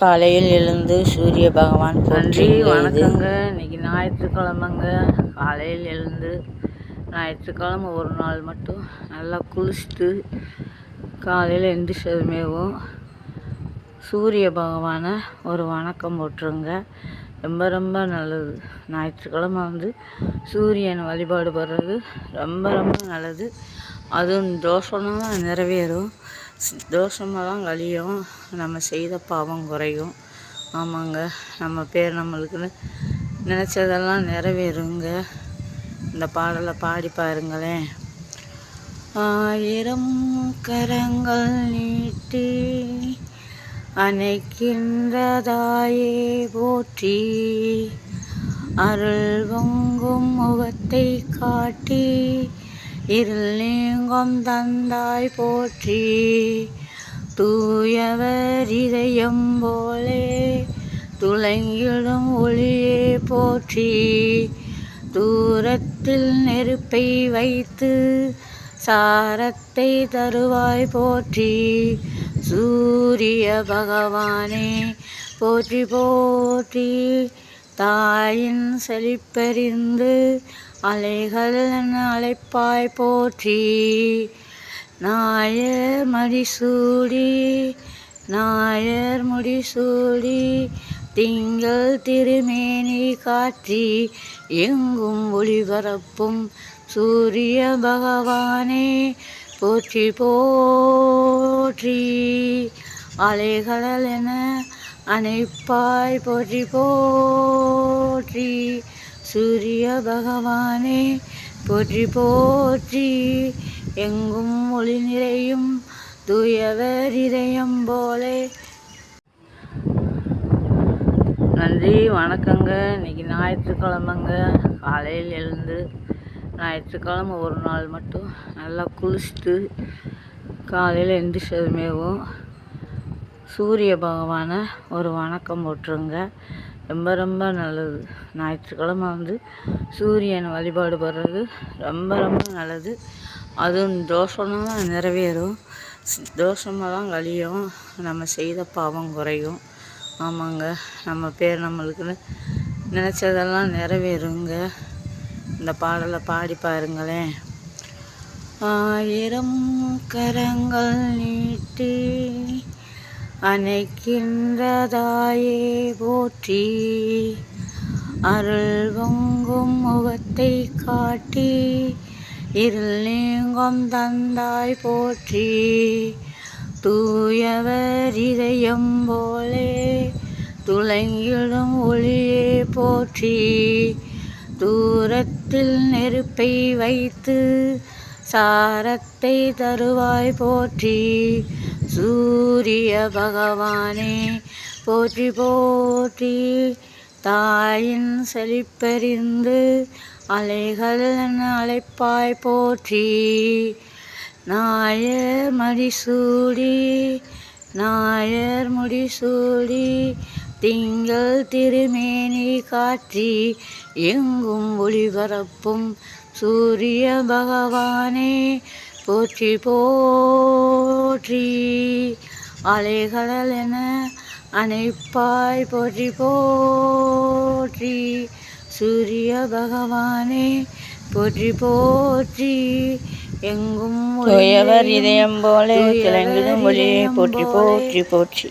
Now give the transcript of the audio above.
காலையில் எழுந்து சூரிய பகவான் நன்றி வணக்கங்க. இன்னைக்கு ஞாயிற்றுக்கிழமைங்க. காலையில் எழுந்து ஞாயிற்றுக்கிழமை ஒரு நாள் மட்டும் நல்லா குளிச்சுட்டு காலையில் எந்திரிச்சதுமேவும் சூரிய பகவானை ஒரு வணக்கம் போட்டுருங்க. ரொம்ப ரொம்ப நல்லது. ஞாயிற்றுக்கிழமை வந்து சூரியன் வழிபாடு பண்ணுறது ரொம்ப ரொம்ப நல்லது. அதுவும் தோஷம்லாம் நிறைவேறும். தோஷமெல்லாம் கழியும் நம்ம செய்த பாவம் குறையும். ஆமாங்க. நம்ம பேர் நம்மளுக்குன்னு நினச்சதெல்லாம் நிறைவேறுங்க. இந்த பாடலை பாடி பாருங்களேன். ஆயிரம் கரங்கள் நீட்டி அணைக்கின்றதாயே போற்றி. அருள் பொங்கும் முகத்தை காட்டி இருள் நீங்கும் தந்தாய் போற்றி. தூயவர் இதயம் போலே துளங்கிடும் ஒளியே போற்றி. தூரத்தில் நெருப்பை வைத்து சாரத்தை தருவாய் போற்றி. சூரிய பகவானே போற்றி போற்றி. தாயின் செழிப்பறிந்து அலைகள் அழைப்பாய் போற்றி. நாயர் மடிசூடி நாயர் முடிசூடி திங்கள் திருமேனி காற்றி எங்கும் ஒளிபரப்பும் சூரிய பகவானே போற்றி போற்றி. அலைகளல் என அணைப்பாய் போற்றி போற்றி. சூரிய பகவானே போற்றி போற்றி. எங்கும் ஒளி நிறையும் தூயவர் இதயம் போலே. நன்றி வணக்கங்க. இன்னைக்கு ஞாயிற்றுக்கிழமைங்க. காலையில் எழுந்து ஞாயிற்றுக்கிழமை ஒரு நாள் மட்டும் நல்லா குளிச்சுட்டு காலையில் எந்திரிச்சதுமேவும் சூரிய பகவானை ஒரு வணக்கம் போட்டுருங்க. ரொம்ப ரொம்ப நல்லது. ஞாயிற்றுக்கிழமை வந்து சூரியன் வழிபாடு படுறது ரொம்ப ரொம்ப நல்லது. அதுவும் தோஷம்லாம் நிறைவேறும். தோஷமெல்லாம் கழியும். நம்ம செய்த பாவம் குறையும். ஆமாங்க. நம்ம பேர் நம்மளுக்குன்னு நினச்சதெல்லாம் நிறைவேறுங்க. இந்த பாடலை பாடி பாருங்களேன். ஆயிரம் கரங்கள் நீட்டி அணைக்கின்றதாயே போற்றி. அருள் பொங்கும் முகத்தை காட்டி இருள் நீங்கும் தந்தாய் போற்றி. தூயவர் இதயம் போலே துளங்கிடும் ஒளியே போற்றி. தூரத்தில் நெருப்பை வைத்து சாரத்தை தருவாய் போற்றி. சூரிய பகவானே போற்றி போற்றி. தாயின் செழிப்பறிந்து அலைகள் அழைப்பாய் போற்றி. நாயர் மடிசூடி நாயர் முடிசூடி திங்கள் திருமேனி காற்றி எங்கும் ஒளிபரப்பும் சூரிய பகவானே போற்றி போற்றி. அலைகடல் என அணைப்பாய் போற்றி போற்றி. சூரிய பகவானே போற்றி போற்றி. எங்கும் இதயம் போல திளங்கிடும் ஒளியை போற்றி போற்றி போற்றி.